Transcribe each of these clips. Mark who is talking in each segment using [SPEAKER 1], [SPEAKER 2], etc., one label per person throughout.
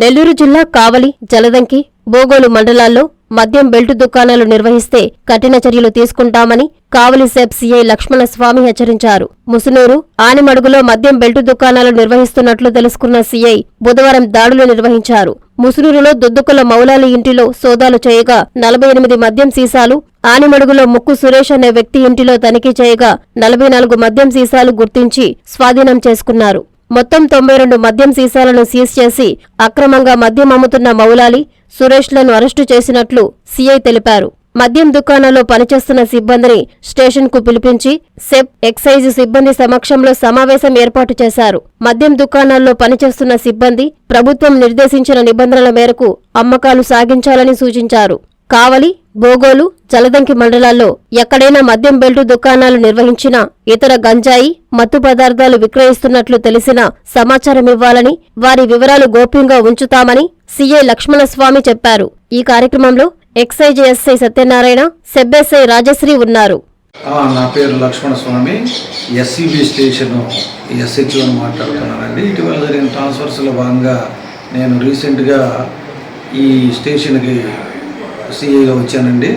[SPEAKER 1] నెల్లూరు జిల్లా కావలి జలదంకి బోగోలు మండలాల్లో మద్యం బెల్టు దుకాణాలు నిర్వహిస్తే కఠిన చర్యలు తీసుకుంటామని కావలి సెబ్ సీఐ లక్ష్మణస్వామి హెచ్చరించారు. ముసునూరు ఆనిమడుగులో మద్యం బెల్టు దుకాణాలు నిర్వహిస్తున్నట్లు తెలుసుకున్న సీఐ బుధవారం దాడులు నిర్వహించారు. ముసునూరులో దుద్దుకుల మౌలాలి ఇంటిలో సోదాలు చేయగా నలభై ఎనిమిది మద్యం సీసాలు ఆనిమడుగులో ముక్కు సురేష్ అనే వ్యక్తి ఇంటిలో తనిఖీ చేయగా నలభై నాలుగు మద్యం సీసాలు గుర్తించి స్వాధీనం చేసుకున్నారు. మొత్తం తొంభై రెండు మద్యం సీసాలను సీజ్ చేసి అక్రమంగా మద్యం అమ్ముతున్న మౌలాలి సురేష్లను అరెస్టు చేసినట్లు సీఐ తెలిపారు. మద్యం దుకాణంలో పనిచేస్తున్న సిబ్బందిని స్టేషన్కు పిలిపించి సెప్ ఎక్సైజ్ సిబ్బంది సమక్షంలో సమావేశం ఏర్పాటు చేశారు. మద్యం దుకాణాల్లో పనిచేస్తున్న సిబ్బంది ప్రభుత్వం నిర్దేశించిన నిబంధనల మేరకు అమ్మకాలు సాగించాలని సూచించారు. కావలి బోగోలు జలదంకి మండలాల్లో ఎక్కడైనా మద్యం బెల్టు దుకాణాలు నిర్వహించినా ఇతర గంజాయి మత్తు పదార్థాలు విక్రయిస్తున్నట్లు తెలిసిన సమాచారమివ్వాలని వారి వివరాలు గోప్యంగా ఉంచుతామని సీఐ లక్ష్మణస్వామి చెప్పారు. ఈ కార్యక్రమంలో excise SI Satyanarayana SEB SI Rajasri ఉన్నారు.
[SPEAKER 2] నా పేరు Lakshmana Swamy SCB station SHO మాట్లాడుతున్నానండి. ఇటీవల జరిగిన ట్రాన్స్ఫర్స్లో భాగంగా నేను రీసెంట్గా ఈ స్టేషన్కి సిఐగా వచ్చానండి.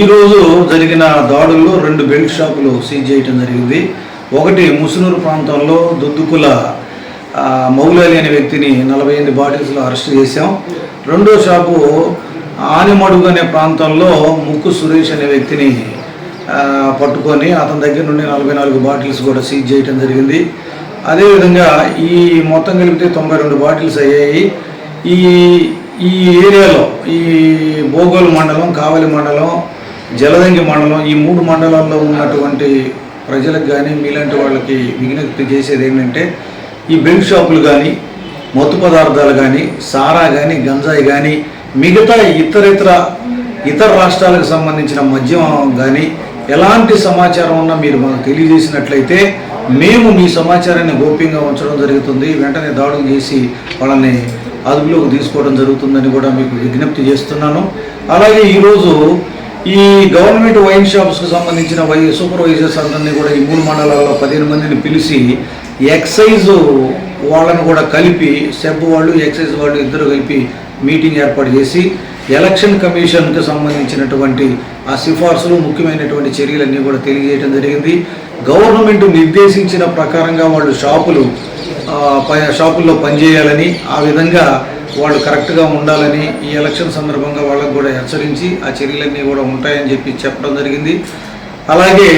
[SPEAKER 2] ఈరోజు జరిగిన దాడుల్లో రెండు బెల్ట్ షాపులు సీజ్ చేయటం జరిగింది. ఒకటి ముసునూరు ప్రాంతంలో దుద్దుకుల మౌలాలి అనే వ్యక్తిని నలభై ఎనిమిది బాటిల్స్లో అరెస్ట్ చేశాం. రెండో షాపు ఆనిమడుగు అనే ప్రాంతంలో ముక్కు సురేష్ అనే వ్యక్తిని పట్టుకొని అతని దగ్గర నుండి నలభై నాలుగు బాటిల్స్ కూడా సీజ్ చేయటం జరిగింది. అదేవిధంగా ఈ మొత్తం కలిపితే తొంభై రెండు బాటిల్స్ అయ్యాయి. ఈ ఈ ఏరియాలో ఈ బోగోలు మండలం కావలి మండలం జలదంగి మండలం ఈ మూడు మండలాల్లో ఉన్నటువంటి ప్రజలకు కానీ మీలాంటి వాళ్ళకి విజ్ఞప్తి చేసేది ఏంటంటే ఈ బెల్ట్ షాపులు కానీ మత్తు పదార్థాలు కానీ సారా కానీ గంజాయి కానీ మిగతా ఇతరితర ఇతర రాష్ట్రాలకు సంబంధించిన మద్యం కానీ ఎలాంటి సమాచారం ఉన్నా మీరు మాకు తెలియజేసినట్లయితే మేము మీ సమాచారాన్ని గోప్యంగా ఉంచడం జరుగుతుంది. వెంటనే దాడులు చేసి వాళ్ళని అదుపులోకి తీసుకోవడం జరుగుతుందని కూడా మీకు విజ్ఞప్తి చేస్తున్నాను. అలాగే ఈరోజు ఈ గవర్నమెంట్ వైన్ షాప్స్కి సంబంధించిన వై సూపర్వైజర్స్ అందరినీ కూడా ఈ మూడు మండలాల్లో పదిహేను మందిని పిలిచి ఎక్సైజ్ వాళ్ళను కూడా కలిపి సెబ్ వాళ్ళు ఎక్సైజ్ వాళ్ళు ఇద్దరు కలిపి మీటింగ్ ఏర్పాటు చేసి ఎలక్షన్ కమిషన్కి సంబంధించినటువంటి ఆ సిఫార్సులు ముఖ్యమైనటువంటి చర్యలన్నీ కూడా తెలియజేయడం జరిగింది. గవర్నమెంట్ నిర్దేశించిన ప్రకారంగా వాళ్ళు షాపులు షాపుల్లో పనిచేయాలని ఆ విధంగా వాళ్ళు కరెక్ట్గా ఉండాలని ఈ ఎలక్షన్ సందర్భంగా వాళ్ళకు కూడా హెచ్చరించి ఆ చర్యలన్నీ కూడా ఉంటాయని చెప్పి చెప్పడం జరిగింది. అలాగే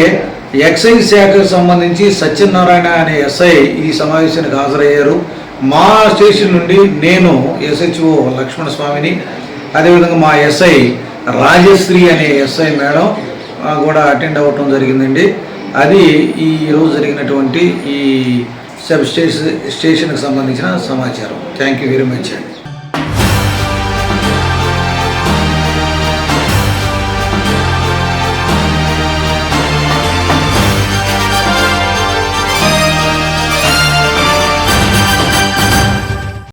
[SPEAKER 2] ఎక్సైజ్ శాఖకు సంబంధించి సత్యనారాయణ అనే ఎస్ఐ ఈ సమావేశానికి హాజరయ్యారు. మా స్టేషన్ నుండి నేను ఎస్హెచ్ఓ లక్ష్మణ స్వామిని అదేవిధంగా మా ఎస్ఐ రాజశ్రీ అనే ఎస్ఐ మేడం కూడా అటెండ్ అవ్వటం జరిగిందండి. అది ఈ రోజు జరిగినటువంటి ఈ సబ్ స్టేషన్ స్టేషన్కి సంబంధించిన సమాచారం. థ్యాంక్ యూ వెరీ మచ్ అండి.